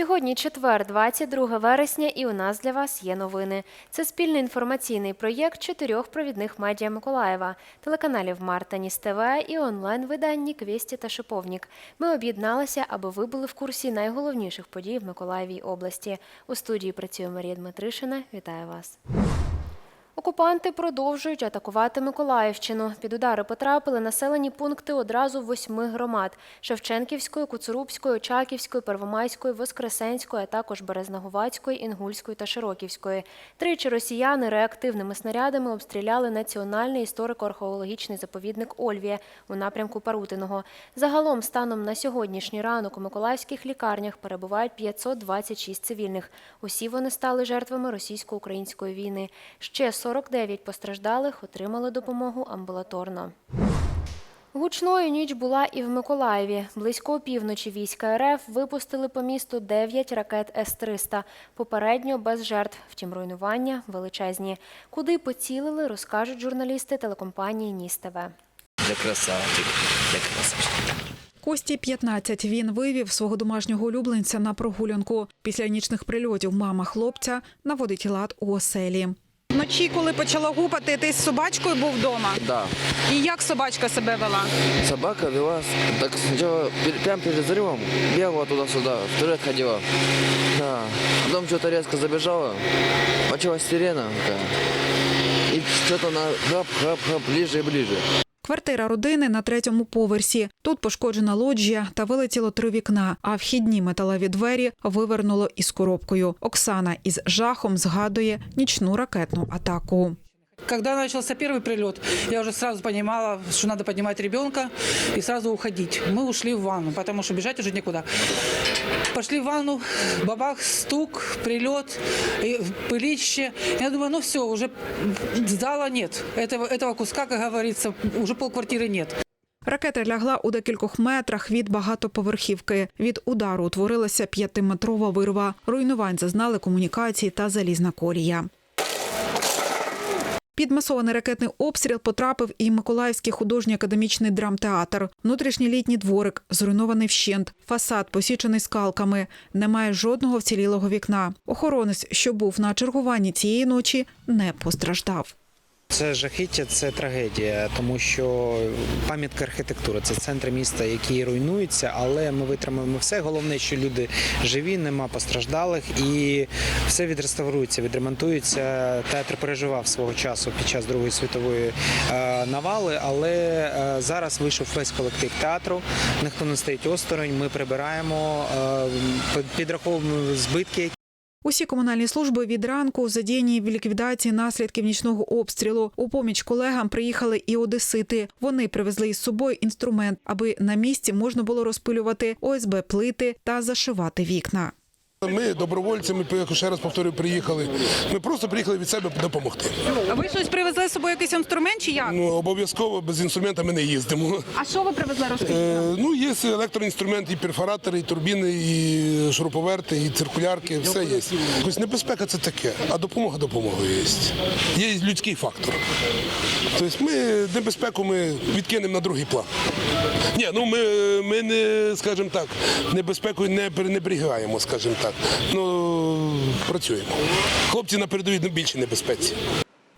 Сьогодні четвер, 22 вересня, і у нас для вас є новини. Це спільний інформаційний проєкт чотирьох провідних медіа Миколаєва, телеканалів Марта Ніс ТВ і онлайн-виданні Квєсті та Шиповнік. Ми об'єдналися, аби ви були в курсі найголовніших подій в Миколаєвій області. У студії працює Марія Дмитришина. Вітаю вас. Окупанти продовжують атакувати Миколаївщину. Під удари потрапили населені пункти одразу восьми громад: Шевченківської, Куцурубської, Очаківської, Первомайської, Воскресенської, а також Березнаговацької, Інгульської та Широківської. Тричі росіяни реактивними снарядами обстріляли національний історико-археологічний заповідник Ольвія у напрямку Парутиного. Загалом, станом на сьогоднішній ранок у миколаївських лікарнях перебувають 526 цивільних. Усі вони стали жертвами російсько-української війни. Ще 49 постраждалих отримали допомогу амбулаторно. Гучною ніч була і в Миколаєві. Близько опівночі війська РФ випустили по місту 9 ракет С-300. Попередньо без жертв, втім руйнування величезні. Куди поцілили, розкажуть журналісти телекомпанії Ніс ТВ. Для красавчик, для красавчик. Кості 15. Він вивів свого домашнього улюбленця на прогулянку. Після нічних прильотів мама хлопця наводить лад у оселі. Вночі, коли почала гупати, ти з собачкою був вдома. Да, І як собачка себе вела? собака вела, так сначала пер- перед взрывом бегала туда-сюда, вперед ходила. Да. Потом что-то резко забежала, почалась сирена такая. И что-то она хап-хап-хап, ближе и ближе. Квартира родини на третьому поверсі. Тут пошкоджена лоджія та вилетіло три вікна, а вхідні металеві двері вивернуло із коробкою. Оксана із жахом згадує нічну ракетну атаку. Когда начался первый прилет, я уже сразу понимала, что надо поднимать ребенка и сразу уходить. Мы ушли в ванну, потому что бежать уже некуда. Пошли в ванну, бабах, стук, прилет, и пылище. Я думаю, ну все, уже сдала нет. Этого, этого куска, как говорится, уже полквартиры нет. Ракета лягла у декількох метрах від багатоповерхівки. Від удару утворилася п'ятиметрова вирва. Руйнувань зазнали комунікації та залізна колія. Під масований ракетний обстріл потрапив і Миколаївський художній академічний драмтеатр. Внутрішній літній дворик зруйнований вщент. Фасад посічений скалками. Немає жодного вцілілого вікна. Охоронець, що був на чергуванні цієї ночі, не постраждав. Це жахіття, це трагедія, тому що пам'ятка архітектури це центр міста, який руйнується, але ми витримаємо все. Головне, що люди живі, нема постраждалих, і все відреставрується, відремонтується. Театр переживав свого часу під час Другої світової е, навали, але е, зараз вийшов весь колектив театру. Ніхто не стоїть осторонь. Ми прибираємо, е, підраховуємо збитки, Усі комунальні служби від ранку задіяні в ліквідації наслідків нічного обстрілу. У поміч колегам приїхали і одесити. Вони привезли із собою інструмент, аби на місці можна було розпилювати ОСБ плити та зашивати вікна. Ми добровольцями ще раз повторюю, приїхали. Ми просто приїхали від себе допомогти. А ви щось привезли з собою якийсь інструмент чи як? Ну обов'язково без інструмента ми не їздимо. А що ви привезли розкажіть? Е, ну є електроінструмент, і перфоратори, і турбіни, і шуруповерти, і циркулярки. Все є. Тобто небезпека це таке, а допомога допомогою є. Є людський фактор. Тобто ми небезпеку ми відкинемо на другий план. Ні, ну ми, ми не, скажімо так, небезпекою не пренебрігаємо, скажімо так. Ну працюємо. Хлопці на передовій більше небезпеці.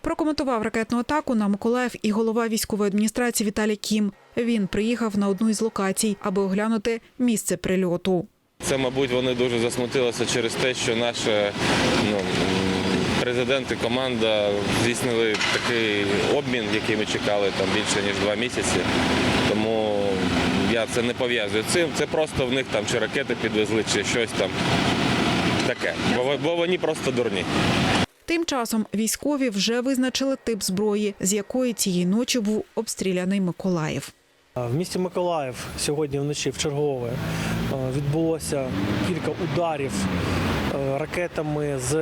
Прокоментував ракетну атаку на Миколаїв і голова військової адміністрації Віталій Кім. Він приїхав на одну із локацій, аби оглянути місце прильоту. Це, мабуть, вони дуже засмутилися через те, що наш ну, президент і команда здійснили такий обмін, який ми чекали там більше ніж два місяці. Тому я це не пов'язую цим. Це просто в них там чи ракети підвезли, чи щось там таке. Бо, бо вони просто дурні. Тим часом військові вже визначили тип зброї, з якої цієї ночі був обстріляний Миколаїв. В місті Миколаїв сьогодні вночі в чергове е, відбулося кілька ударів е, ракетами з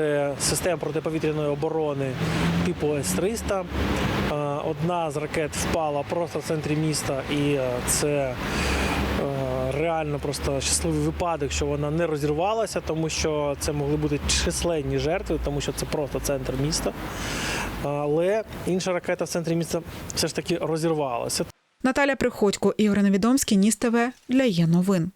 систем протиповітряної оборони типу С-300. Е, Одна з ракет впала просто в центрі міста, і це реально просто щасливий випадок, що вона не розірвалася, тому що це могли бути численні жертви, тому що це просто центр міста. Але інша ракета в центрі міста все ж таки розірвалася. Наталя Приходько, Ігор Невідомський, Ніс ТВ для є новин.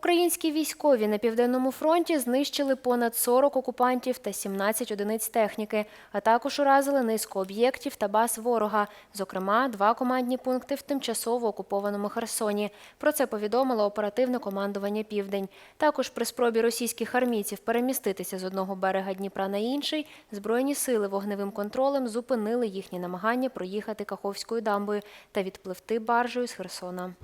Українські військові на південному фронті знищили понад 40 окупантів та 17 одиниць техніки, а також уразили низку об'єктів та баз ворога, зокрема, два командні пункти в тимчасово окупованому Херсоні. Про це повідомило оперативне командування Південь. Також при спробі російських армійців переміститися з одного берега Дніпра на інший, збройні сили вогневим контролем зупинили їхні намагання проїхати Каховською дамбою та відпливти баржею з Херсона.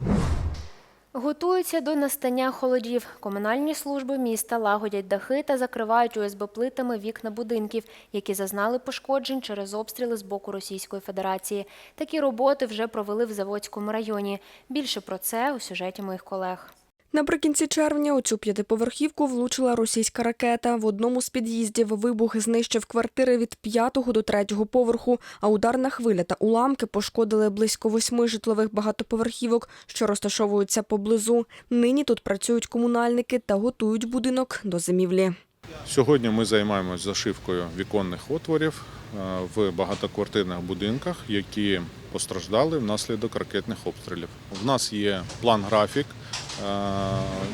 Готуються до настання холодів. Комунальні служби міста лагодять дахи та закривають ОСБ-плитами вікна будинків, які зазнали пошкоджень через обстріли з боку Російської Федерації. Такі роботи вже провели в Заводському районі. Більше про це у сюжеті моїх колег. Наприкінці червня у цю п'ятиповерхівку влучила російська ракета. В одному з під'їздів вибух знищив квартири від п'ятого до третього поверху, а ударна хвиля та уламки пошкодили близько восьми житлових багатоповерхівок, що розташовуються поблизу. Нині тут працюють комунальники та готують будинок до зимівлі. Сьогодні ми займаємось зашивкою віконних отворів е, в багатоквартирних будинках, які постраждали внаслідок ракетних обстрілів. В нас є план-графік, е,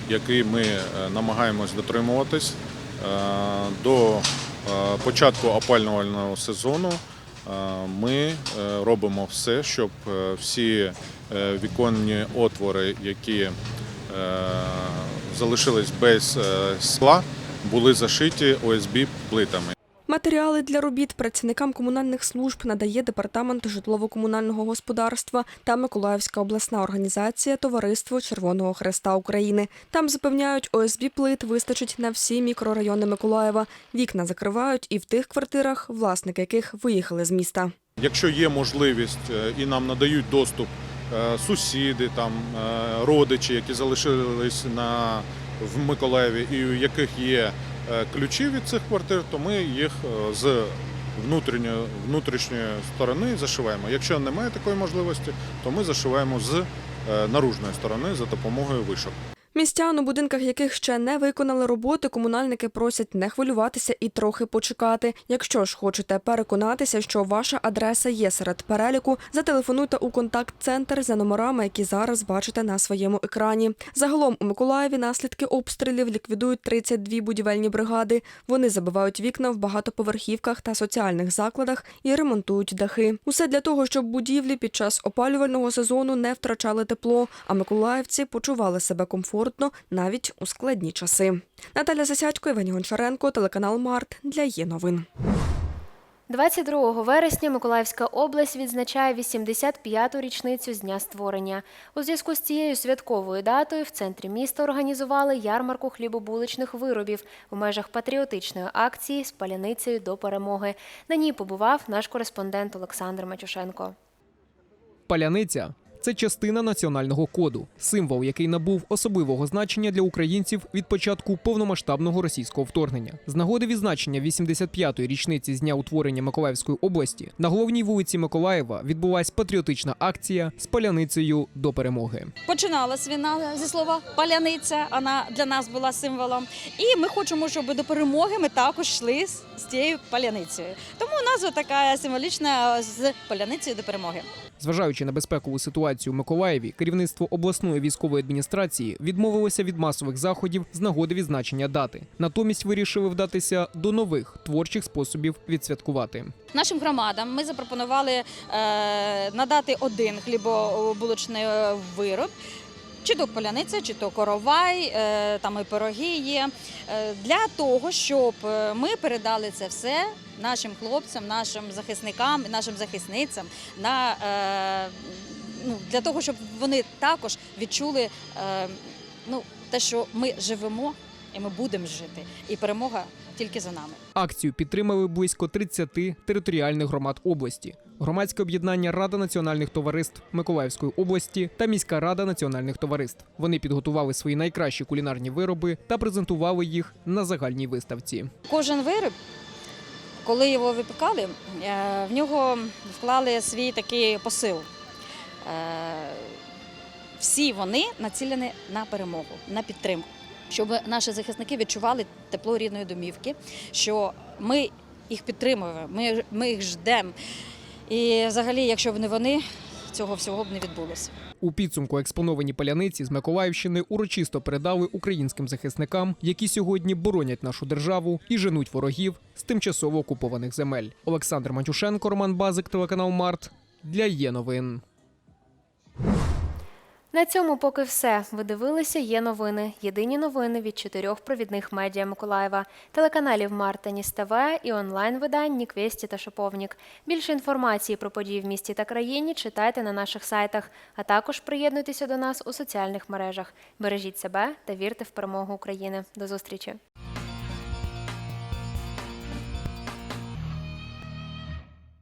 який ми е, намагаємось дотримуватись. Е, До е, початку опалювального сезону е, ми е, робимо все, щоб е, всі е, віконні отвори, які е, залишились без е, скла, були зашиті ОСБ плитами. Матеріали для робіт працівникам комунальних служб надає департамент житлово-комунального господарства та Миколаївська обласна організація Товариство Червоного Хреста України. Там запевняють, ОСБ плит вистачить на всі мікрорайони Миколаєва. Вікна закривають і в тих квартирах, власники яких виїхали з міста. Якщо є можливість е, і нам надають доступ е, сусіди, там е, родичі, які залишились на в Миколаєві, і у яких є ключі від цих квартир, то ми їх е, з внутрішньої сторони зашиваємо. Якщо немає такої можливості, то ми зашиваємо з е, наружної сторони за допомогою вишок. Містян, у будинках яких ще не виконали роботи, комунальники просять не хвилюватися і трохи почекати. Якщо ж хочете переконатися, що ваша адреса є серед переліку, зателефонуйте у контакт-центр за номерами, які зараз бачите на своєму екрані. Загалом у Миколаєві наслідки обстрілів ліквідують 32 будівельні бригади. Вони забивають вікна в багатоповерхівках та соціальних закладах і ремонтують дахи. Усе для того, щоб будівлі під час опалювального сезону не втрачали тепло, а миколаївці почували себе комфортно навіть у складні часи. Наталя Засядько, Євгеній Гончаренко, телеканал Март для є новин. 22 вересня Миколаївська область відзначає 85-ту річницю з дня створення. У зв'язку з цією святковою датою в центрі міста організували ярмарку хлібобуличних виробів у межах патріотичної акції з паляницею до перемоги. На ній побував наш кореспондент Олександр Матюшенко. Паляниця це частина національного коду, символ, який набув особливого значення для українців від початку повномасштабного російського вторгнення. З нагоди відзначення 85-ї річниці з дня утворення Миколаївської області на головній вулиці Миколаєва відбулась патріотична акція з паляницею до перемоги. Починалась війна зі слова паляниця. Вона для нас була символом. І ми хочемо, щоб до перемоги ми також йшли з тією паляницею. Тому назва така символічна з паляницею до перемоги. Зважаючи на безпекову ситуацію в Миколаєві, керівництво обласної військової адміністрації відмовилося від масових заходів з нагоди відзначення дати. Натомість вирішили вдатися до нових творчих способів відсвяткувати. Нашим громадам ми запропонували е, надати один хлібобулочний е, вироб. Чи то поляниця, чи то коровай, е, там і пироги є. Е, Для того, щоб е, ми передали це все нашим хлопцям, нашим захисникам, нашим захисницям, на, ну, для того, щоб вони також відчули ну, те, що ми живемо і ми будемо жити, і перемога тільки за нами. Акцію підтримали близько 30 територіальних громад області. Громадське об'єднання Рада національних товариств Миколаївської області та міська рада національних товариств. Вони підготували свої найкращі кулінарні вироби та презентували їх на загальній виставці. Кожен виріб, коли його випікали, е, в нього вклали свій такий посил. Е, Всі вони націлені на перемогу, на підтримку, щоб наші захисники відчували тепло рідної домівки, що ми їх підтримуємо, ми, ми їх ждемо. І взагалі, якщо б не вони, цього всього б не відбулося. У підсумку експоновані паляниці з Миколаївщини урочисто передали українським захисникам, які сьогодні боронять нашу державу і женуть ворогів з тимчасово окупованих земель. Олександр Матюшенко, Роман Базик, телеканал Март для є новин. На цьому поки все. Ви дивилися є новини. Єдині новини від чотирьох провідних медіа Миколаєва, телеканалів Марта Ніс ТВ і онлайн-видань Ніквесті та Шоповнік. Більше інформації про події в місті та країні читайте на наших сайтах, а також приєднуйтеся до нас у соціальних мережах. Бережіть себе та вірте в перемогу України. До зустрічі!